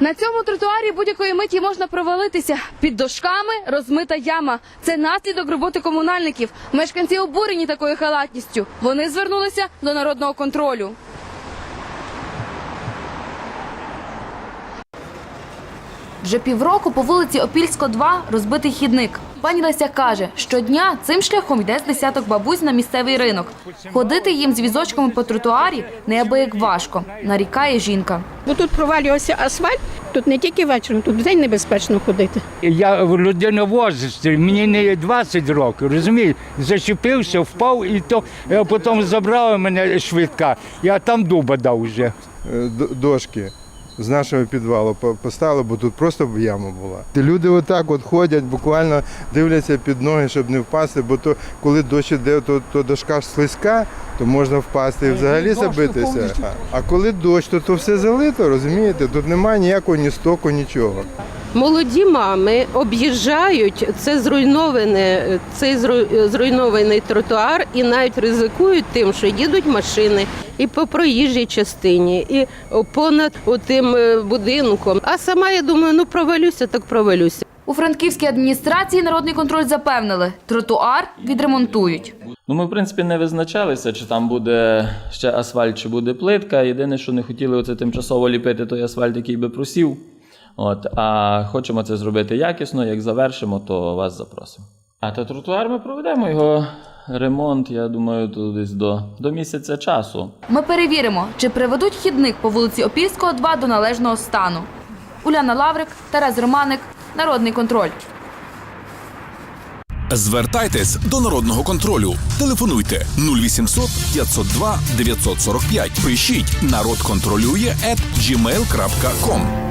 На цьому тротуарі будь-якої миті можна провалитися. Під дошками розмита яма. Це наслідок роботи комунальників. Мешканці обурені такою халатністю. Вони звернулися до народного контролю. Вже півроку по вулиці Опільсько 2 розбитий хідник. Пані Леся каже, щодня цим шляхом йде з десяток бабусь на місцевий ринок. Ходити їм з візочками по тротуарі неабияк важко, нарікає жінка. Бо тут провалювався асфальт, тут не тільки вечором, тут вдень небезпечно ходити. Я людина в возрасті, мені не 20 років, розумієш? Зачепився, впав і то е, потім забрала мене швидка. Я там дуба дав вже. е, дошки з нашого підвалу по- поставили, бо тут просто яма була. Ті Люди отак от ходять, буквально дивляться під ноги, щоб не впасти, бо то коли дощ іде, то, то дошка ж слизька, то можна впасти і взагалі забитися. А коли дощ, то, то все залито, розумієте? Тут немає ніякого ні стоку, нічого. Молоді мами об'їжджають це зруйноване, цей зру- зруйнований тротуар і навіть ризикують тим, що їдуть машини і по проїжджій частині, і понад тим будинком. А сама я думаю, ну провалюся, так провалюся. У франківській адміністрації народний контроль запевнили, тротуар відремонтують. Ну, ми, в принципі, не визначалися, чи там буде ще асфальт, чи буде плитка. Єдине, що не хотіли оце тимчасово ліпити той асфальт, який би просів. От, а хочемо це зробити якісно. Як завершимо, то вас запросимо. А та тротуар ми проведемо його ремонт, я думаю, тут десь до, до місяця часу. Ми перевіримо, чи приведуть хідник по вулиці Опільського 2 до належного стану. Уляна Лаврик, Тарас Романик, Народний контроль. Звертайтесь до народного контролю. Телефонуйте 0800 502 945. Пишіть народ контролює at gmail.com.